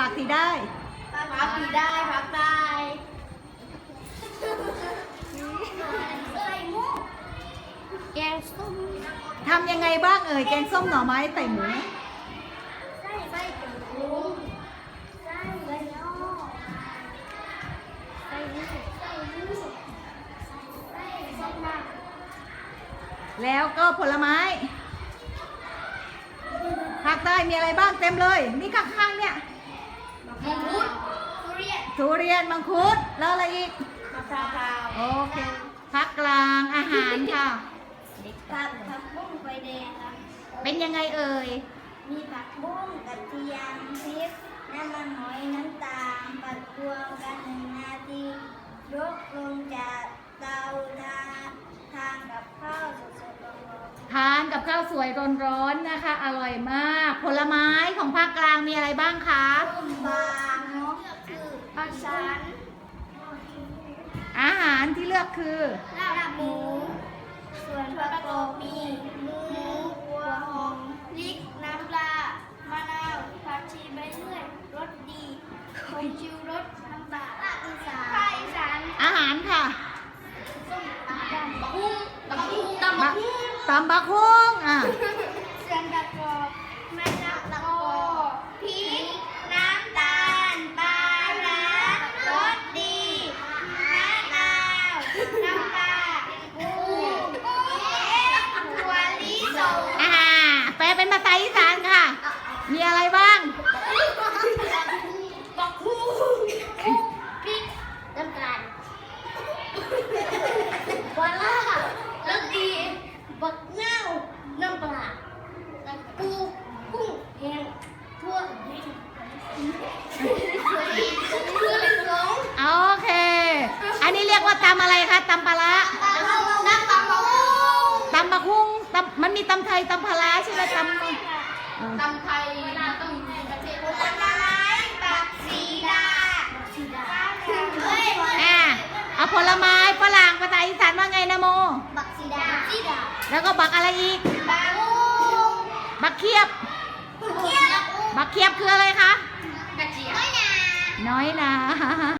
ผักที่ได้พักดีได้พักได้ใส่หมูแกงส้มทำยังไงบ้างเอ่ยแกงส้มหน่อไม้ใส่หมูไส้ไส้ถุงไส้ใบยอไส้ลูกไส้ลูกไส้ส้มมากแล้วก็ผลไม้ภาคใต้มีอะไรบ้างเต็มเลยนี่ข้างๆเนี่ย มังคุดทุเรียนทุเรียนมังคุดแล้วอะไรอีกมะพร้าวโอเคภาคกลางอาหารค่ะผักผักบุ้งไฟแดงครับเป็นยังไงเอ่ย มีผักบุ้งกระเทียมพริกน้ำมันหอยน้ำตาลผัดรวมกันหนึ่งนาทียกลงจากเตาทาทานกับข้าวสดๆร้อน ทานกับข้าวสวยร้อนๆนะคะ อร่อยมาก ผลไม้ของภาคกลางมีอะไรบ้างคะๆต้มบางเนาะคือปลาชันอาหารที่เลือกคือลาบหมู ส่วนประกอบมีหมูหัวหอมพริกน้ำปลามะนาวผักชีใบเลื่อยรสดีผงชูรสน้ำปลาภาคอีสานภาคอีสาน อาหารค่ะ ส้มตำ บักหุ่งตำบักหุ่งตำบับะกหุ่งตำบักหุ่งอะส่วนประกอบมะนาวตะกอพริกน้ำตาลปลาร้ารสดีมะนาวน้ำปลาปูถั่วลิสงอ่าแปลเป็นภาษาอีสานค่ะ มีอะไรบ้าง บักหุ่งกุ้งพริกน้ำตาลปลาร้ารสดีบักเน่าน้ำปลาปูกุ้งแห้งทั่วแห้งถั่วลิถั่วลิสง โอเค อันนี้เรียกว่าตำอะไรคะตำปลาร้าน้ำปลาหมูตำบักหุ่งตำมันมีตำไทยตำปลาร้าใช่ไหมตำเออตำไทยมันต้องมีประเทศผลไม้บักสีดาสีดาเฮ้ยอะเอาผลไม้ฝรั่งภาษาอีสานว่าไงนะโม บักสีดาสีดาแล้วก็บักอะไรอีก บักอูบักเขียบเขียบ บักเขียบคืออะไรคะ กระเจี๊ยบน้อยนา น้อยนะ